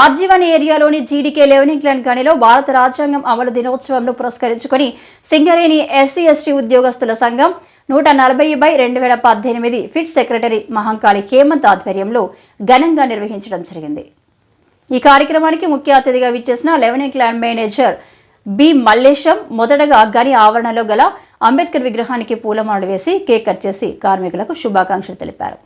RG one ఏరియాలోని GDK లెవెనింగ్లాండ్ గనిలో భారత రాజ్యాంగం అమలు దినోత్సవంలో పురస్కరించుకొని సింగరేణి ఎస్సీ ఎస్టీ ఉద్యోగస్తుల సంఘం నూట నలభై బై రెండు వేల పద్దెనిమిది ఫిట్ సెక్రటరీ మహంకాళి కేమంత్ ఆధ్వర్యంలో ఘనంగా నిర్వహించడం జరిగింది. ఈ కార్యక్రమానికి ముఖ్య అతిథిగా విచ్చేసిన లెవెనింగ్ ల్యాండ్ మేనేజర్ బి మల్లేశం మొదటగా గని ఆవరణలో గల అంబేద్కర్ విగ్రహానికి పూలమాలలు వేసి కేక్ కట్ చేసి కార్మికులకు శుభాకాంక్షలు తెలిపారు.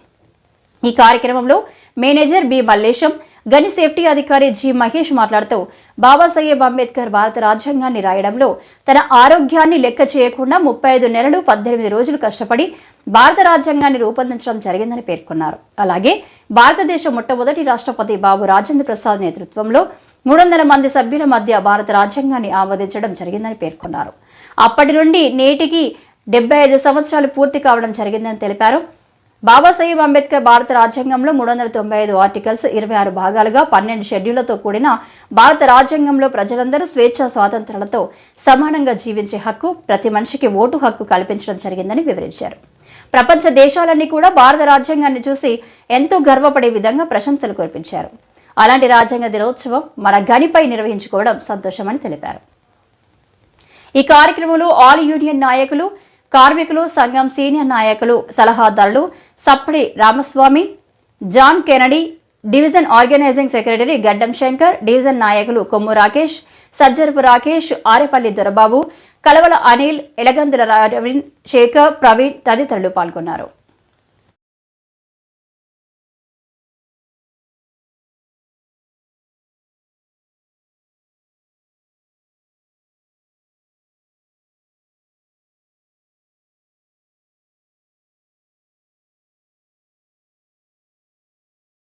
ఈ కార్యక్రమంలో మేనేజర్ బి మల్లేశం గని సేఫ్టీ అధికారి జి మహేష్ మాట్లాడుతూ బాబాసాహెబ్ అంబేద్కర్ భారత రాజ్యాంగాన్ని రాయడంలో తన ఆరోగ్యాన్ని లెక్క చేయకుండా ముప్పై ఐదు నెలలు పద్దెనిమిది రోజులు కష్టపడి భారత రాజ్యాంగాన్ని రూపొందించడం జరిగిందని పేర్కొన్నారు. అలాగే భారతదేశ మొట్టమొదటి రాష్ట్రపతి బాబు రాజేంద్ర ప్రసాద్ నేతృత్వంలో మూడు వందల మంది సభ్యుల మధ్య భారత రాజ్యాంగాన్ని ఆమోదించడం జరిగిందని పేర్కొన్నారు. అప్పటి నుండి నేటికి డెబ్బై ఐదు సంవత్సరాలు పూర్తి కావడం జరిగిందని తెలిపారు. బాబాసాహెబ్ అంబేద్కర్ భారత రాజ్యాంగంలో మూడు వందల తొంభై ఐదు ఆర్టికల్స్ ఇరవై ఆరు భాగాలుగా పన్నెండు షెడ్యూళ్ళతో కూడిన భారత రాజ్యాంగంలో ప్రజలందరూ స్వేచ్ఛ స్వాతంత్రాలతో సమానంగా జీవించే హక్కు ప్రతి మనిషికి ఓటు హక్కు కల్పించడం జరిగిందని వివరించారు. ప్రపంచ దేశాలన్నీ కూడా భారత రాజ్యాంగాన్ని చూసి ఎంతో గర్వపడే విధంగా ప్రశంసలు కురిపించారు. అలాంటి రాజ్యాంగ దినోత్సవం మన గనిపై నిర్వహించుకోవడం సంతోషమని తెలిపారు. ఈ కార్యక్రమంలో ఆల్ యూనియన్ నాయకులు కార్మికులు సంఘం సీనియర్ నాయకులు సలహాదారులు Sappadi Ramaswamy John Kennedy division organising secretary Gaddam Shankar division నాయకులు కొమ్ము రాకేష్ సజ్జరపు రాకేష్ ఆరేపల్లి దొరబాబు కలవల అనిల్ ఎలగందుల రవీన్ శేఖర్ ప్రవీణ్ తదితరులు పాల్గొన్నారు.